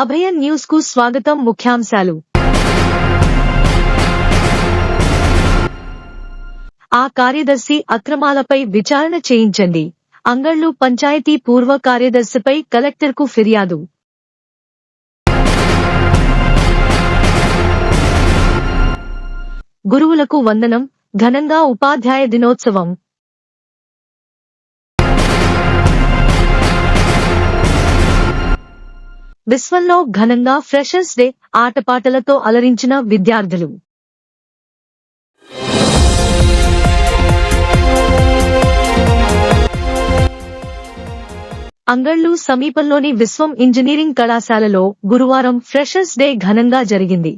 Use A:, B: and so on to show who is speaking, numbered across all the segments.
A: అభయన్ న్యూస్కు స్వాగతం ముఖ్యాంశాలు. ఆ కార్యదర్శి అక్రమాలపై విచారణ చేయించండి. అంగళ్ళు పంచాయతీ పూర్వ కార్యదర్శిపై కలెక్టర్కు ఫిర్యాదు. గురువులకు వందనం. ఘనంగా ఉపాధ్యాయ దినోత్సవం. విశ్వంలో ఘనంగా ఫ్రెషర్స్ డే ఆటపాటలతో అలరించిన విద్యార్థులు. అంగళ్ళు సమీపంలోని విశ్వం ఇంజనీరింగ్ కళాశాలలో గురువారం ఫ్రెషర్స్ డే ఘనంగా జరిగింది.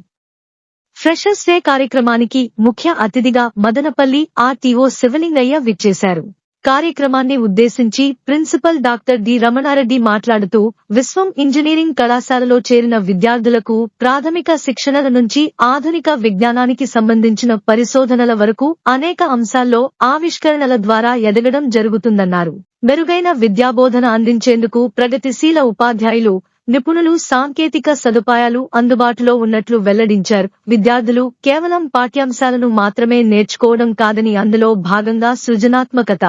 A: ఫ్రెషర్స్ డే కార్యక్రమానికి ముఖ్య అతిథిగా మదనపల్లి ఆర్టీఓ శివలింగయ్య విచ్చేశారు. కార్యక్రమాన్ని ఉద్దేశించి ప్రిన్సిపల్ డాక్టర్ డి రమణారెడ్డి మాట్లాడుతూ విశ్వం ఇంజనీరింగ్ కళాశాలలో చేరిన విద్యార్థులకు ప్రాథమిక శిక్షణల నుంచి ఆధునిక విజ్ఞానానికి సంబంధించిన పరిశోధనల వరకు అనేక అంశాల్లో ఆవిష్కరణల ద్వారా ఎదగడం జరుగుతుందన్నారు. మెరుగైన విద్యాబోధన అందించేందుకు ప్రగతిశీల ఉపాధ్యాయులు నిపుణులు సాంకేతిక సదుపాయాలు అందుబాటులో ఉన్నట్లు వెల్లడించారు. విద్యార్థులు కేవలం పాఠ్యాంశాలను మాత్రమే నేర్చుకోవడం కాదని అందులో భాగంగా సృజనాత్మకత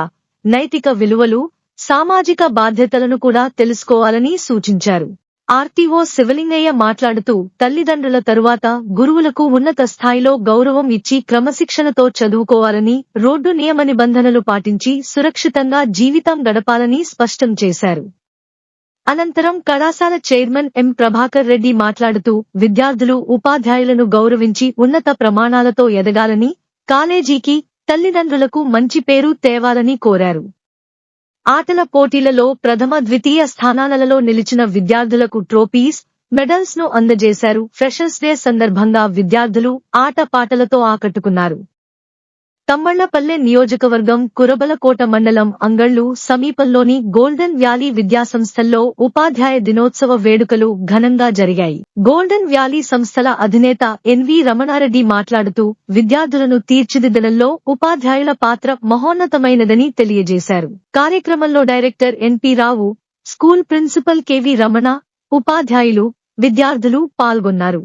A: నైతిక విలువలు సామాజిక బాధ్యతలను కూడా తెలుసుకోవాలని సూచించారు. ఆర్టీఓ శివలింగయ్య మాట్లాడుతూ తల్లిదండ్రుల తరువాత గురువులకు ఉన్నత స్థాయిలో గౌరవం ఇచ్చి క్రమశిక్షణతో చదువుకోవాలని రోడ్డు నియమ నిబంధనలు పాటించి సురక్షితంగా జీవితం గడపాలని స్పష్టం చేశారు. అనంతరం కళాశాల చైర్మన్ ఎం. ప్రభాకర్ రెడ్డి మాట్లాడుతూ విద్యార్థులు ఉపాధ్యాయులను గౌరవించి ఉన్నత ప్రమాణాలతో ఎదగాలని కాలేజీకి తల్లిదండ్రులకు మంచి పేరు తేవాలని కోరారు. ఆటల పోటీలలో ప్రథమ ద్వితీయ స్థానాలలో నిలిచిన విద్యార్థులకు ట్రోఫీస్ మెడల్స్ను అందజేశారు. ఫ్రెషర్స్ డే సందర్భంగా విద్యార్థులు ఆట పాటలతో ఆకట్టుకున్నారు. తమ్మళ్ళపల్లె నియోజకవర్గం కురబలకోట మండలం అంగళ్ళు సమీపంలోని గోల్డెన్ వ్యాలీ విద్యాసంస్థల్లో ఉపాధ్యాయ దినోత్సవ వేడుకలు ఘనంగా జరిగాయి. గోల్డెన్ వ్యాలీ సంస్థల అధినేత ఎన్వి రమణారెడ్డి మాట్లాడుతూ విద్యార్థులను తీర్చిదిద్దడంలో ఉపాధ్యాయుల పాత్ర మహోన్నతమైనదని తెలియజేశారు. కార్యక్రమంలో director NP Rao school principal KV Ramana ఉపాధ్యాయులు విద్యార్థులు పాల్గొన్నారు.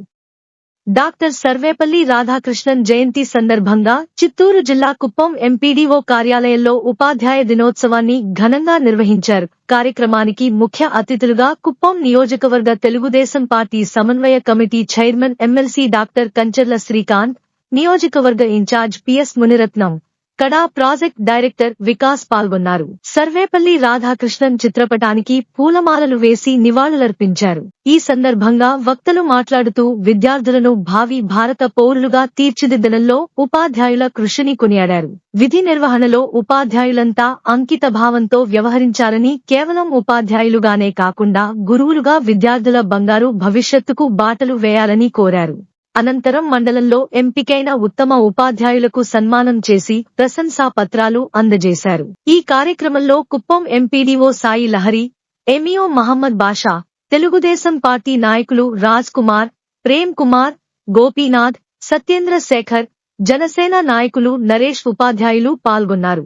A: డాక్టర్ సర్వేపల్లి రాధాకృష్ణన్ జయంతి సందర్భంగా చిత్తూరు జిల్లా కుప్పం ఎంపీడీఓ కార్యాలయంలో ఉపాధ్యాయ దినోత్సవాన్ని ఘనంగా నిర్వహించారు. కార్యక్రమానికి ముఖ్య అతిథులుగా కుప్పం నియోజకవర్గ తెలుగుదేశం పార్టీ సమన్వయ committee chairman MLC doctor Kancharla Srikanth నియోజకవర్గ ఇన్ఛార్జ్ పిఎస్ మునిరత్నం కడా ప్రాజెక్ట్ డైరెక్టర్ వికాస్ పాల్గొన్నారు. సర్వేపల్లి రాధాకృష్ణన్ చిత్రపటానికి పూలమాలలు వేసి నివాళులర్పించారు. ఈ సందర్భంగా వక్తలు మాట్లాడుతూ విద్యార్థులను భావి భారత పౌరులుగా తీర్చిదిద్దడంలో ఉపాధ్యాయుల కృషిని కొనియాడారు. విధి నిర్వహణలో ఉపాధ్యాయులంతా అంకిత భావంతో వ్యవహరించాలని కేవలం ఉపాధ్యాయులుగానే కాకుండా గురువులుగా విద్యార్థుల బంగారు భవిష్యత్తుకు బాటలు వేయాలని కోరారు. అనంతరం మండలంలో ఎంపికైన ఉత్తమ ఉపాధ్యాయులకు సన్మానం చేసి ప్రశంసా పత్రాలు అందజేశారు. ఈ కార్యక్రమంలో Kuppam MPDO Sai Lahari MEO Mohammed Basha Telugudesam party నాయకులు రాజ్ కుమార్ ప్రేమ్ కుమార్ గోపీనాథ్ సత్యేంద్ర శేఖర్ జనసేన నాయకులు నరేష్ ఉపాధ్యాయులు పాల్గొన్నారు.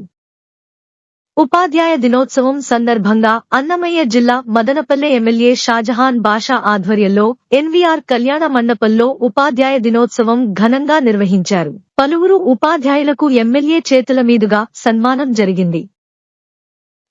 A: ఉపాధ్యాయ దినోత్సవం సందర్భంగా అన్నమయ్య జిల్లా మదనపల్లె ఎమ్మెల్యే షాజహాన్ బాషా ఆధ్వర్యంలో ఎన్వీఆర్ కళ్యాణ మండపంలో ఉపాధ్యాయ దినోత్సవం ఘనంగా నిర్వహించారు. పలువురు ఉపాధ్యాయులకు ఎమ్మెల్యే చేతుల మీదుగా సన్మానం జరిగింది.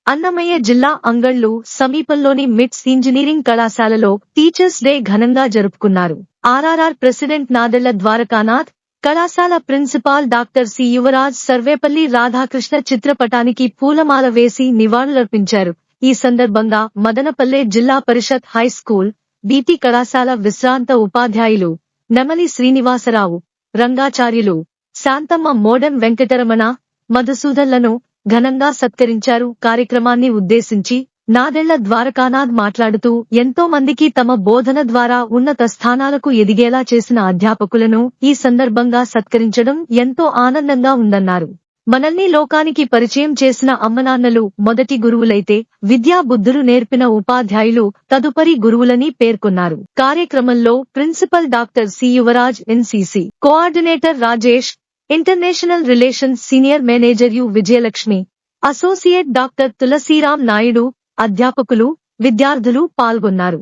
A: అన్నమయ్య జిల్లా అంగళ్ళు సమీపంలోని మిట్స్ ఇంజనీరింగ్ కళాశాలలో టీచర్స్ డే ఘనంగా జరుపుకున్నారు. ఆర్ఆర్ఆర్ ప్రెసిడెంట్ నాదెళ్ళ ద్వారకానాథ్ కళాశాల principal doctor C Yuvaraj Sarvepalli Radhakrishna చిత్రపటానికి పూలమాల వేసి నివాళులర్పించారు. ఈ సందర్భంగా మదనపల్లె జిల్లా పరిషత్ హై స్కూల్ బీటీ కళాశాల విశ్రాంత ఉపాధ్యాయులు నెమలి శ్రీనివాసరావు రంగాచార్యులు శాంతమ్మ మోడెం వెంకటరమణ మధుసూదన్లను ఘనంగా సత్కరించారు. కార్యక్రమాన్ని ఉద్దేశించి నాదెళ్ళ ద్వారకానాథ్ మాట్లాడుతూ ఎంతో మందికి తమ బోధన ద్వారా ఉన్నత స్థానాలకు ఎదిగేలా చేసిన అధ్యాపకులను ఈ సందర్భంగా సత్కరించడం ఎంతో ఆనందంగా ఉందన్నారు. మనల్ని లోకానికి పరిచయం చేసిన అమ్మనాన్నలు మొదటి గురువులైతే విద్యా బుద్ధులు నేర్పిన ఉపాధ్యాయులు తదుపరి గురువులని పేర్కొన్నారు. కార్యక్రమంలో principal doctor C. Yuvaraj NCC coordinator Rajesh international relations senior manager U. Vijayalakshmi associate doctor Tulasiram Naidu అధ్యాపకులు విద్యార్థులు పాల్గొన్నారు.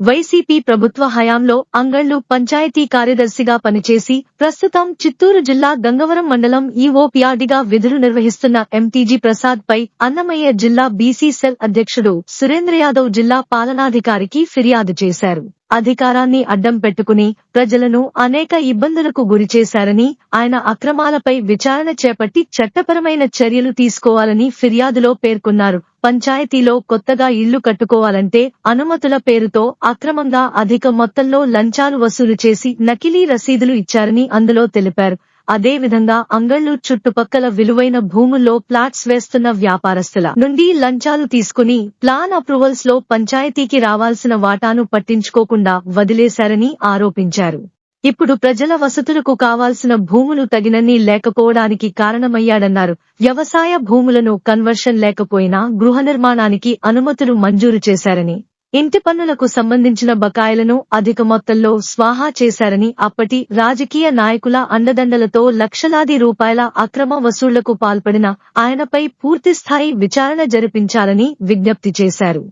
A: వైసీపీ ప్రభుత్వ హయాంలో అంగళ్ళు పంచాయతీ కార్యదర్శిగా పనిచేసి ప్రస్తుతం చిత్తూరు జిల్లా గంగవరం మండలం ఈఓపీఆర్డీగా విధులు నిర్వహిస్తున్న ఎంటీజీ ప్రసాద్ పై అన్నమయ్య జిల్లా బీసీ సెల్ అధ్యక్షుడు సురేంద్ర యాదవ్ జిల్లా పాలనాధికారికి ఫిర్యాదు చేశారు. అధికారాన్ని అడ్డం పెట్టుకుని ప్రజలను అనేక ఇబ్బందులకు గురిచేశారని ఆయన అక్రమాలపై విచారణ చేపట్టి చట్టపరమైన చర్యలు తీసుకోవాలని ఫిర్యాదులో పేర్కొన్నారు. పంచాయతీలో కొత్తగా ఇళ్ళు కట్టుకోవాలంటే అనుమతుల పేరుతో అక్రమంగా అధిక మొత్తంలో లంచాలు వసూలు చేసి నకిలీ రసీదులు ఇచ్చారని అందులో తెలిపారు. అదేవిధంగా అంగళ్ళు చుట్టుపక్కల విలువైన భూముల్లో ప్లాట్స్ వేస్తున్న వ్యాపారస్తుల నుండి లంచాలు తీసుకుని ప్లాన్ అప్రూవల్స్లో పంచాయతీకి రావాల్సిన వాటాను పట్టించుకోకుండా వదిలేశారని ఆరోపించారు. ఇప్పుడు ప్రజల వసతులకు కావాల్సిన భూములు తగినన్ని లేకపోవడానికి కారణమయ్యాడన్నారు. వ్యవసాయ భూములను కన్వర్షన్ లేకపోయినా గృహ నిర్మాణానికి అనుమతులు మంజూరు చేశారని ఇంటి పన్నులకు సంబంధించిన బకాయిలను అధిక మొత్తంలో స్వాహా చేశారని అప్పటి రాజకీయ నాయకుల అండదండలతో లక్షలాది రూపాయల అక్రమ వసూళ్ళకు పాల్పడిన ఆయనపై పూర్తిస్థాయి విచారణ జరిపించాలని విజ్ఞప్తి చేశారు.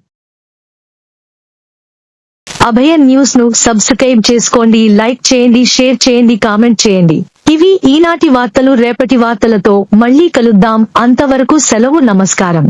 A: అభయ న్యూస్ను సబ్స్క్రైబ్ చేసుకోండి లైక్ చేయండి షేర్ చేయండి కామెంట్ చేయండి. ఇవి ఈనాటి వార్తలు రేపటి వార్తలతో మళ్ళీ కలుద్దాం. అంతవరకు సెలవు నమస్కారం.